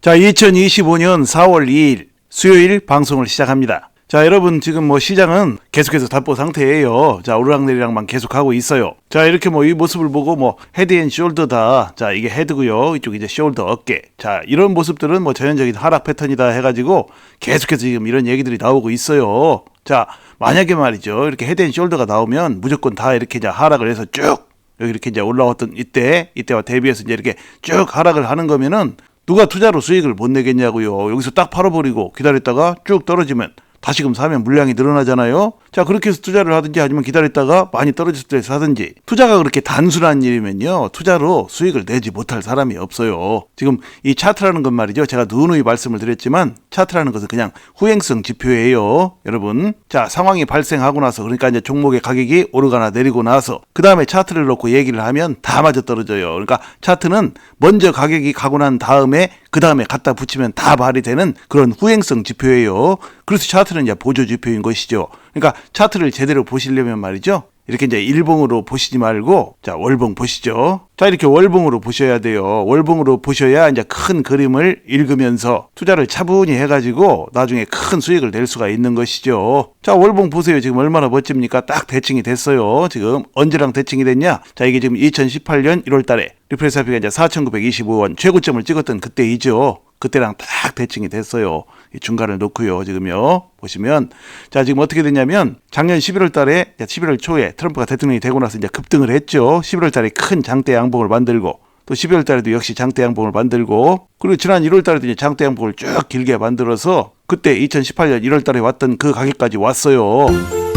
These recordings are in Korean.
자, 2025년 4월 2일 수요일 방송을 시작합니다. 자, 여러분 지금 뭐 시장은 계속해서 답보 상태예요. 자, 오르락내리락만 계속하고 있어요. 자, 이렇게 뭐 이 모습을 보고 뭐 헤드 앤 숄더다. 자, 이게 헤드고요. 이쪽 이제 숄더 어깨. 자, 이런 모습들은 뭐 전형적인 하락 패턴이다 해 가지고 계속해서 지금 이런 얘기들이 나오고 있어요. 자, 만약에 말이죠. 이렇게 헤드 앤 숄더가 나오면 무조건 다 이렇게 이제 하락을 해서 쭉 여기 이렇게 이제 올라왔던 이때 이때와 대비해서 이제 이렇게 쭉 하락을 하는 거면은 누가 투자로 수익을 못 내겠냐고요. 여기서 딱 팔아버리고 기다렸다가 쭉 떨어지면 다시금 사면 물량이 늘어나잖아요. 자 그렇게 해서 투자를 하든지 아니면 기다렸다가 많이 떨어졌을 때 사든지 투자가 그렇게 단순한 일이면요 투자로 수익을 내지 못할 사람이 없어요. 지금 이 차트라는 건 말이죠. 제가 누누이 말씀을 드렸지만 차트라는 것은 그냥 후행성 지표예요. 여러분 자 상황이 발생하고 나서 그러니까 이제 종목의 가격이 오르거나 내리고 나서 그 다음에 차트를 놓고 얘기를 하면 다 맞아 떨어져요. 그러니까 차트는 먼저 가격이 가고 난 다음에 그 다음에 갖다 붙이면 다 발휘 되는 그런 후행성 지표예요. 그래서 차트는 이제 보조 지표인 것이죠. 그러니까 차트를 제대로 보시려면 말이죠. 이렇게 이제 일봉으로 보시지 말고 자 월봉 보시죠. 자 이렇게 월봉으로 보셔야 돼요. 월봉으로 보셔야 이제 큰 그림을 읽으면서 투자를 차분히 해가지고 나중에 큰 수익을 낼 수가 있는 것이죠. 자 월봉 보세요. 지금 얼마나 멋집니까? 딱 대칭이 됐어요. 지금 언제랑 대칭이 됐냐? 자 이게 지금 2018년 1월달에 리프레스 하피가 이제 4,925원 최고점을 찍었던 그때이죠. 그때랑 딱 대칭이 됐어요. 이 중간을 놓고요. 지금요. 보시면 자, 지금 어떻게 됐냐면 작년 11월 달에 11월 초에 트럼프가 대통령이 되고 나서 이제 급등을 했죠. 11월 달에 큰 장대 양봉을 만들고 또 12월 달에도 역시 장대 양봉을 만들고 그리고 지난 1월 달에도 이제 장대 양봉을 쭉 길게 만들어서 그때 2018년 1월 달에 왔던 그 가격까지 왔어요.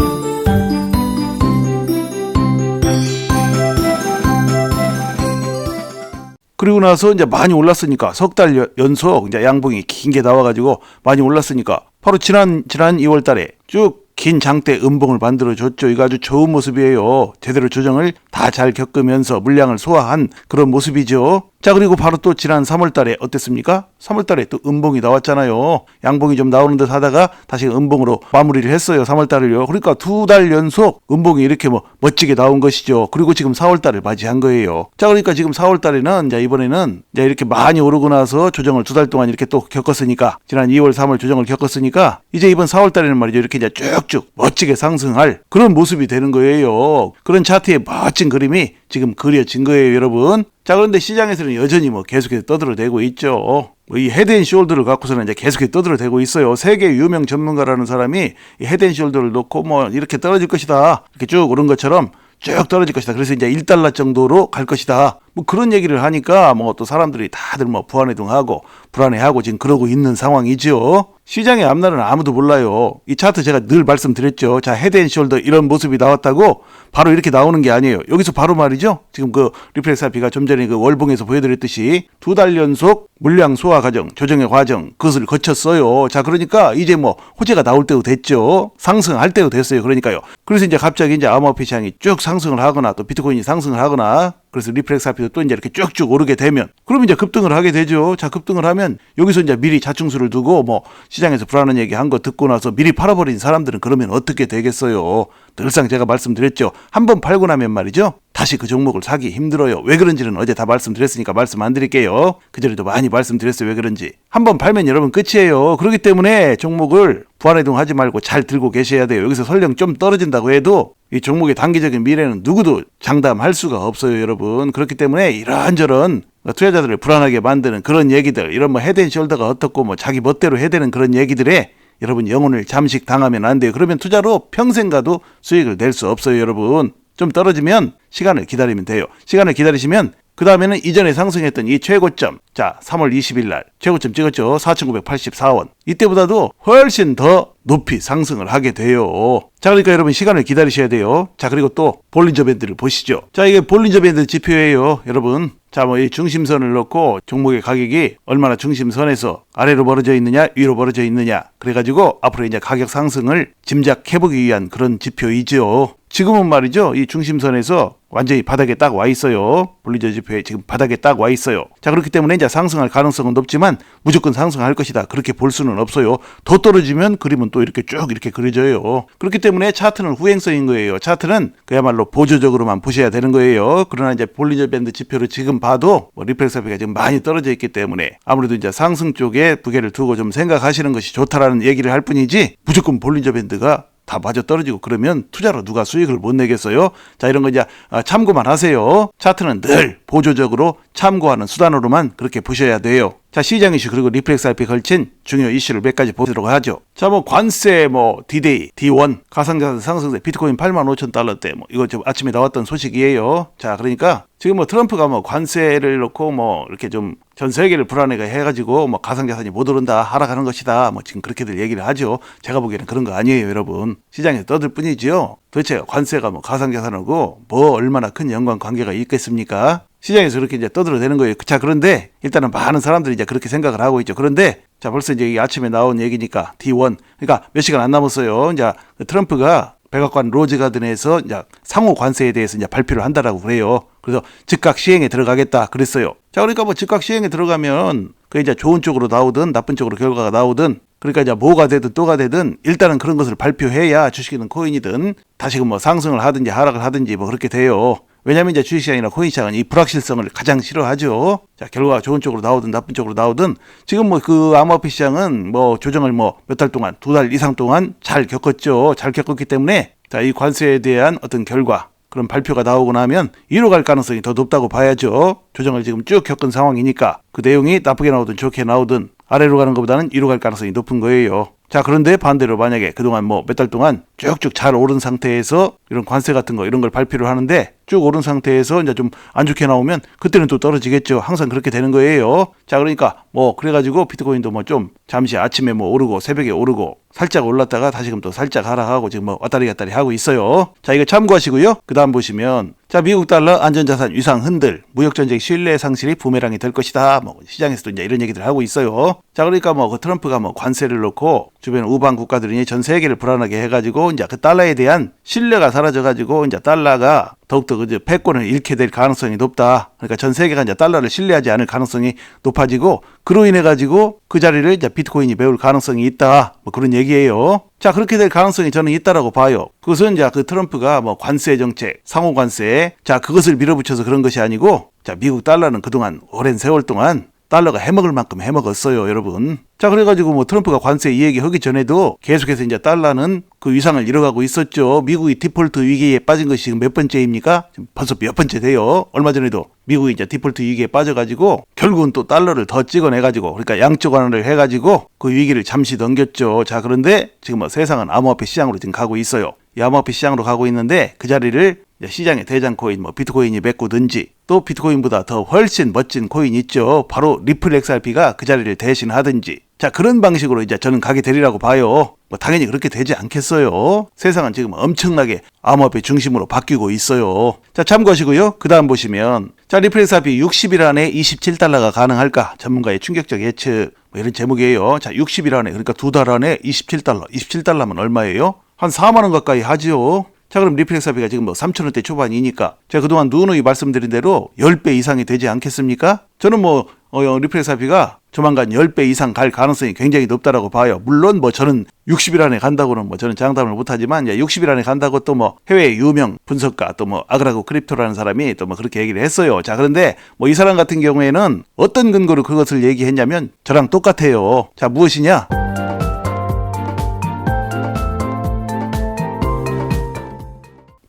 그리고 나서 이제 많이 올랐으니까 석 달 연속 이제 양봉이 긴 게 나와가지고 많이 올랐으니까 바로 지난 지난 2월 달에 쭉 긴 장대 음봉을 만들어 줬죠. 이거 아주 좋은 모습이에요. 제대로 조정을 다 잘 겪으면서 물량을 소화한 그런 모습이죠. 자 그리고 바로 또 지난 3월 달에 어땠습니까? 3월 달에 또 음봉이 나왔잖아요. 양봉이 좀 나오는 듯 하다가 다시 음봉으로 마무리를 했어요. 3월 달을요. 그러니까 두 달 연속 음봉이 이렇게 뭐 멋지게 나온 것이죠. 그리고 지금 4월 달을 맞이한 거예요. 자 그러니까 지금 4월 달에는 이제 이번에는 이제 이렇게 많이 오르고 나서 조정을 두 달 동안 이렇게 또 겪었으니까 지난 2월 3월 조정을 겪었으니까 이제 이번 4월 달에는 말이죠. 이렇게 이제 쭉쭉 멋지게 상승할 그런 모습이 되는 거예요. 그런 차트의 멋진 그림이 지금 그려진 거예요, 여러분. 자, 그런데 시장에서는 여전히 뭐 계속해서 떠들어대고 있죠. 뭐이 헤드앤숄더를 갖고서는 이제 계속해서 떠들어대고 있어요. 세계 유명 전문가라는 사람이 이 헤드앤숄더를 놓고 뭐 이렇게 떨어질 것이다. 이렇게 쭉 오른 것처럼 쭉 떨어질 것이다. 그래서 이제 1달러 정도로 갈 것이다. 뭐 그런 얘기를 하니까 뭐 또 사람들이 다들 뭐 불안해동하고 불안해하고 지금 그러고 있는 상황이죠. 시장의 앞날은 아무도 몰라요. 이 차트 제가 늘 말씀드렸죠. 자, 헤드앤숄더 이런 모습이 나왔다고 바로 이렇게 나오는 게 아니에요. 여기서 바로 말이죠. 지금 그 리플렉스 RP가 좀 전에 그 월봉에서 보여드렸듯이 두 달 연속 물량 소화 과정, 조정의 과정 그것을 거쳤어요. 자, 그러니까 이제 뭐 호재가 나올 때도 됐죠. 상승할 때도 됐어요. 그러니까요. 그래서 이제 갑자기 이제 암호화폐 시장이 쭉 상승을 하거나 또 비트코인이 상승을 하거나 그래서 리플렉스 RP도 또 이제 이렇게 쭉쭉 오르게 되면 그럼 이제 급등을 하게 되죠. 자, 급등을 하면 여기서 이제 미리 자충수를 두고 뭐 시장에서 불안한 얘기 한 거 듣고 나서 미리 팔아버린 사람들은 그러면 어떻게 되겠어요? 늘상 제가 말씀드렸죠. 한 번 팔고 나면 말이죠. 다시 그 종목을 사기 힘들어요. 왜 그런지는 어제 다 말씀드렸으니까 말씀 안 드릴게요. 그전에도 많이 말씀드렸어요. 왜 그런지. 한 번 팔면 여러분 끝이에요. 그렇기 때문에 종목을 부활해동하지 말고 잘 들고 계셔야 돼요. 여기서 설령 좀 떨어진다고 해도 이 종목의 단기적인 미래는 누구도 장담할 수가 없어요, 여러분. 그렇기 때문에 이런저런 투자자들을 불안하게 만드는 그런 얘기들, 이런 뭐 헤드앤숄더가 어떻고 뭐 자기 멋대로 해대는 그런 얘기들에 여러분 영혼을 잠식 당하면 안 돼요. 그러면 투자로 평생 가도 수익을 낼 수 없어요, 여러분. 좀 떨어지면 시간을 기다리면 돼요. 시간을 기다리시면 그 다음에는 이전에 상승했던 이 최고점, 자, 3월 20일 날 최고점 찍었죠. 4,984원. 이때보다도 훨씬 더 높이 상승을 하게 돼요. 자, 그러니까 여러분 시간을 기다리셔야 돼요. 자, 그리고 또 볼린저 밴드를 보시죠. 자, 이게 볼린저 밴드 지표예요, 여러분. 자, 뭐 이 중심선을 넣고 종목의 가격이 얼마나 중심선에서 아래로 벌어져 있느냐, 위로 벌어져 있느냐. 그래가지고 앞으로 이제 가격 상승을 짐작해보기 위한 그런 지표이죠. 지금은 말이죠. 이 중심선에서 완전히 바닥에 딱 와 있어요. 볼리저 지표에 지금 바닥에 딱 와 있어요. 자, 그렇기 때문에 이제 상승할 가능성은 높지만 무조건 상승할 것이다. 그렇게 볼 수는 없어요. 더 떨어지면 그림은 또 이렇게 쭉 이렇게 그려져요. 그렇기 때문에 차트는 후행성인 거예요. 차트는 그야말로 보조적으로만 보셔야 되는 거예요. 그러나 이제 볼리저 밴드 지표를 지금 봐도 뭐 리플렉서비가 지금 많이 떨어져 있기 때문에 아무래도 이제 상승 쪽에 부계를 두고 좀 생각하시는 것이 좋다라는 얘기를 할 뿐이지 무조건 볼리저 밴드가 다 맞아 떨어지고 그러면 투자로 누가 수익을 못 내겠어요? 자 이런 거 이제 아, 참고만 하세요. 차트는 늘 보조적으로 참고하는 수단으로만 그렇게 보셔야 돼요. 자 시장 이슈 그리고 리플렉스 RP에 걸친 중요 이슈를 몇 가지 보도록 하죠. 자 뭐 관세 뭐 디데이 D1 가상자산 상승세 비트코인 8만 5천 달러대 뭐 이거 좀 아침에 나왔던 소식이에요. 자 그러니까 지금 뭐 트럼프가 뭐 관세를 놓고 뭐 이렇게 좀 전 세계를 불안하게 해가지고 뭐 가상자산이 못 오른다 하락하는 것이다 뭐 지금 그렇게들 얘기를 하죠. 제가 보기에는 그런 거 아니에요, 여러분. 시장에서 떠들 뿐이지요. 도대체 관세가 뭐 가상자산하고 뭐 얼마나 큰 연관 관계가 있겠습니까? 시장에서 그렇게 이제 떠들어대는 거예요. 자, 그런데 일단은 많은 사람들이 이제 그렇게 생각을 하고 있죠. 그런데 자, 벌써 이제 이 아침에 나온 얘기니까 D1. 그러니까 몇 시간 안 남았어요. 이제 그 트럼프가 백악관 로즈가든에서 이제 상호 관세에 대해서 이제 발표를 한다라고 그래요. 그래서 즉각 시행에 들어가겠다 그랬어요. 자, 그러니까 뭐 즉각 시행에 들어가면 그 이제 좋은 쪽으로 나오든 나쁜 쪽으로 결과가 나오든 그러니까 이제 뭐가 되든 또가 되든 일단은 그런 것을 발표해야 주식이든 코인이든 다시금 뭐 상승을 하든지 하락을 하든지 뭐 그렇게 돼요. 왜냐하면 이제 주식시장이나 코인시장은 이 불확실성을 가장 싫어하죠. 자, 결과가 좋은 쪽으로 나오든 나쁜 쪽으로 나오든 지금 뭐 그 암호화폐 시장은 뭐 조정을 뭐 몇 달 동안 두 달 이상 동안 잘 겪었죠. 잘 겪었기 때문에 자, 이 관세에 대한 어떤 결과 그런 발표가 나오고 나면 이로 갈 가능성이 더 높다고 봐야죠. 조정을 지금 쭉 겪은 상황이니까 그 내용이 나쁘게 나오든 좋게 나오든 아래로 가는 것보다는 이로 갈 가능성이 높은 거예요. 자, 그런데 반대로 만약에 그동안 뭐 몇 달 동안 쭉쭉 잘 오른 상태에서 이런 관세 같은 거 이런 걸 발표를 하는데 쭉 오른 상태에서 이제 좀 안 좋게 나오면 그때는 또 떨어지겠죠. 항상 그렇게 되는 거예요. 자, 그러니까 뭐 그래가지고 비트코인도 뭐 좀 잠시 아침에 뭐 오르고 새벽에 오르고 살짝 올랐다가 다시금 또 살짝 하락하고 지금 뭐 왔다리 갔다리 하고 있어요. 자, 이거 참고하시고요. 그 다음 보시면 자, 미국 달러 안전자산 위상 흔들 무역전쟁 신뢰 상실이 부메랑이 될 것이다. 뭐 시장에서도 이제 이런 얘기들 하고 있어요. 자, 그러니까 뭐 그 트럼프가 뭐 관세를 놓고 주변 우방 국가들이 전 세계를 불안하게 해가지고 이제 그 달러에 대한 신뢰가 사라져가지고 이제 달러가 더욱더 그 패권을 잃게 될 가능성이 높다. 그러니까 전 세계가 이제 달러를 신뢰하지 않을 가능성이 높아지고 그로 인해 가지고 그 자리를 이제 비트코인이 메울 가능성이 있다. 뭐 그런 얘기예요. 자 그렇게 될 가능성이 저는 있다라고 봐요. 그것은 이제 그 트럼프가 뭐 관세 정책, 상호 관세, 자 그것을 밀어붙여서 그런 것이 아니고 자 미국 달러는 그동안 오랜 세월 동안 달러가 해먹을 만큼 해먹었어요, 여러분. 자, 그래가지고 뭐 트럼프가 관세 이 얘기 하기 전에도 계속해서 이제 달러는 그 위상을 잃어가고 있었죠. 미국이 디폴트 위기에 빠진 것이 지금 몇 번째입니까? 지금 벌써 몇 번째 돼요. 얼마 전에도 미국이 이제 디폴트 위기에 빠져가지고 결국은 또 달러를 더 찍어내가지고 그러니까 양쪽 완화를 해가지고 그 위기를 잠시 넘겼죠. 자, 그런데 지금 뭐 세상은 암호화폐 시장으로 지금 가고 있어요. 이 암호화폐 시장으로 가고 있는데 그 자리를 시장의 대장 코인 뭐 비트코인이 메꾸든지 또 비트코인보다 더 훨씬 멋진 코인 있죠. 바로 리플 XRP가 그 자리를 대신하든지 자 그런 방식으로 이제 저는 가게 되리라고 봐요. 뭐 당연히 그렇게 되지 않겠어요. 세상은 지금 엄청나게 암호화폐 중심으로 바뀌고 있어요. 자 참고하시고요. 그 다음 보시면 자 리플 XRP 60일 안에 27달러가 가능할까? 전문가의 충격적 예측 뭐 이런 제목이에요. 자 60일 안에 그러니까 두 달 안에 27달러 27달러면 얼마예요? 한 4만 원 가까이 하지요. 자 그럼 리플렉사비가 지금 뭐 3천원대 초반이니까 제가 그동안 누누이 말씀드린 대로 10배 이상이 되지 않겠습니까? 저는 뭐 어, 리플렉사비가 조만간 10배 이상 갈 가능성이 굉장히 높다라고 봐요. 물론 뭐 저는 60일 안에 간다고는 뭐 저는 장담을 못하지만 60일 안에 간다고 또 뭐 해외 유명 분석가 또 뭐 아그라고 크립토라는 사람이 또 뭐 그렇게 얘기를 했어요. 자 그런데 뭐 이 사람 같은 경우에는 어떤 근거로 그것을 얘기했냐면 저랑 똑같아요. 자 무엇이냐?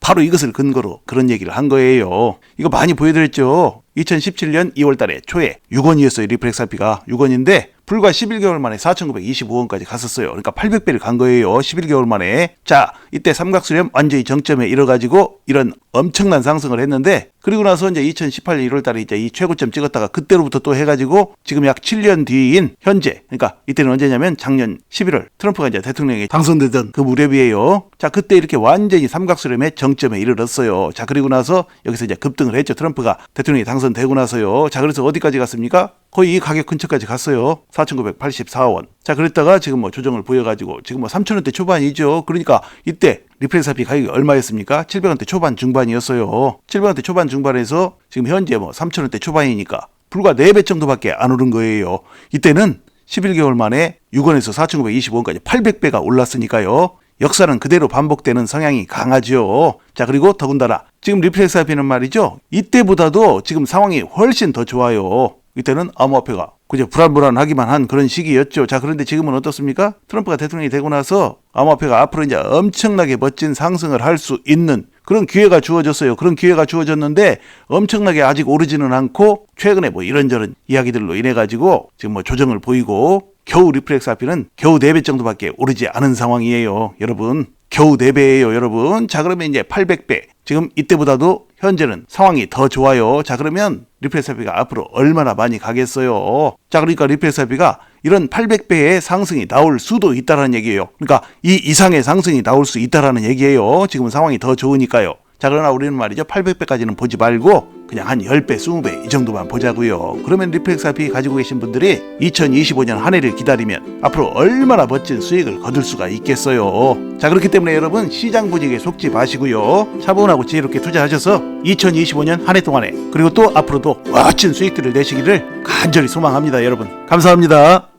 바로 이것을 근거로 그런 얘기를 한 거예요. 이거 많이 보여드렸죠. 2017년 2월 달에 초에 6원이었어요. 리플렉사피가 6원인데 불과 11개월 만에 4,925원까지 갔었어요. 그러니까 800배를 간 거예요. 11개월 만에. 자, 이때 삼각수렴 완전히 정점에 이뤄가지고 이런 엄청난 상승을 했는데 그리고 나서 이제 2018년 1월 달에 이제 이 최고점 찍었다가 그때로부터 또 해가지고 지금 약 7년 뒤인 현재 그러니까 이때는 언제냐면 작년 11월 트럼프가 이제 대통령에 당선되던 그 무렵이에요. 자, 그때 이렇게 완전히 삼각수렴의 정점에 이르렀어요. 자, 그리고 나서 여기서 이제 급등을 했죠. 트럼프가 대통령이 당선되고 나서요. 자, 그래서 어디까지 갔습니까? 거의 이 가격 근처까지 갔어요. 4,984원. 자, 그랬다가 지금 뭐 조정을 보여가지고 지금 뭐 3,000원대 초반이죠. 그러니까 이때 리플렉사피 가격이 얼마였습니까? 700원대 초반 중반이었어요. 700원대 초반 중반에서 지금 현재 뭐 3,000원대 초반이니까 불과 4배 정도밖에 안 오른 거예요. 이때는 11개월 만에 6원에서 4,925원까지 800배가 올랐으니까요. 역사는 그대로 반복되는 성향이 강하죠. 자, 그리고 더군다나 지금 리플렉사피는 말이죠. 이때보다도 지금 상황이 훨씬 더 좋아요. 이때는 암호화폐가 그저 불안불안하기만 한 그런 시기였죠. 자, 그런데 지금은 어떻습니까? 트럼프가 대통령이 되고 나서 암호화폐가 앞으로 이제 엄청나게 멋진 상승을 할 수 있는 그런 기회가 주어졌어요. 그런 기회가 주어졌는데 엄청나게 아직 오르지는 않고 최근에 뭐 이런저런 이야기들로 인해 가지고 지금 뭐 조정을 보이고 겨우 리플렉스 아피는 겨우 4배 정도밖에 오르지 않은 상황이에요. 여러분. 겨우 4배예요, 여러분. 자, 그러면 이제 800배. 지금 이때보다도 현재는 상황이 더 좋아요. 자, 그러면 리플렉스 아피가 앞으로 얼마나 많이 가겠어요. 자, 그러니까 리플렉스 아피가 이런 800배의 상승이 나올 수도 있다라는 얘기예요. 그러니까 이 이상의 상승이 나올 수 있다라는 얘기예요. 지금 상황이 더 좋으니까요. 자, 그러나 우리는 말이죠. 800배까지는 보지 말고 그냥 한 10배, 20배 이 정도만 보자고요. 그러면 리플렉스 IP 가지고 계신 분들이 2025년 한 해를 기다리면 앞으로 얼마나 멋진 수익을 거둘 수가 있겠어요. 자, 그렇기 때문에 여러분 시장 분위기에 속지 마시고요. 차분하고 지혜롭게 투자하셔서 2025년 한 해 동안에 그리고 또 앞으로도 멋진 수익들을 내시기를 간절히 소망합니다, 여러분. 감사합니다.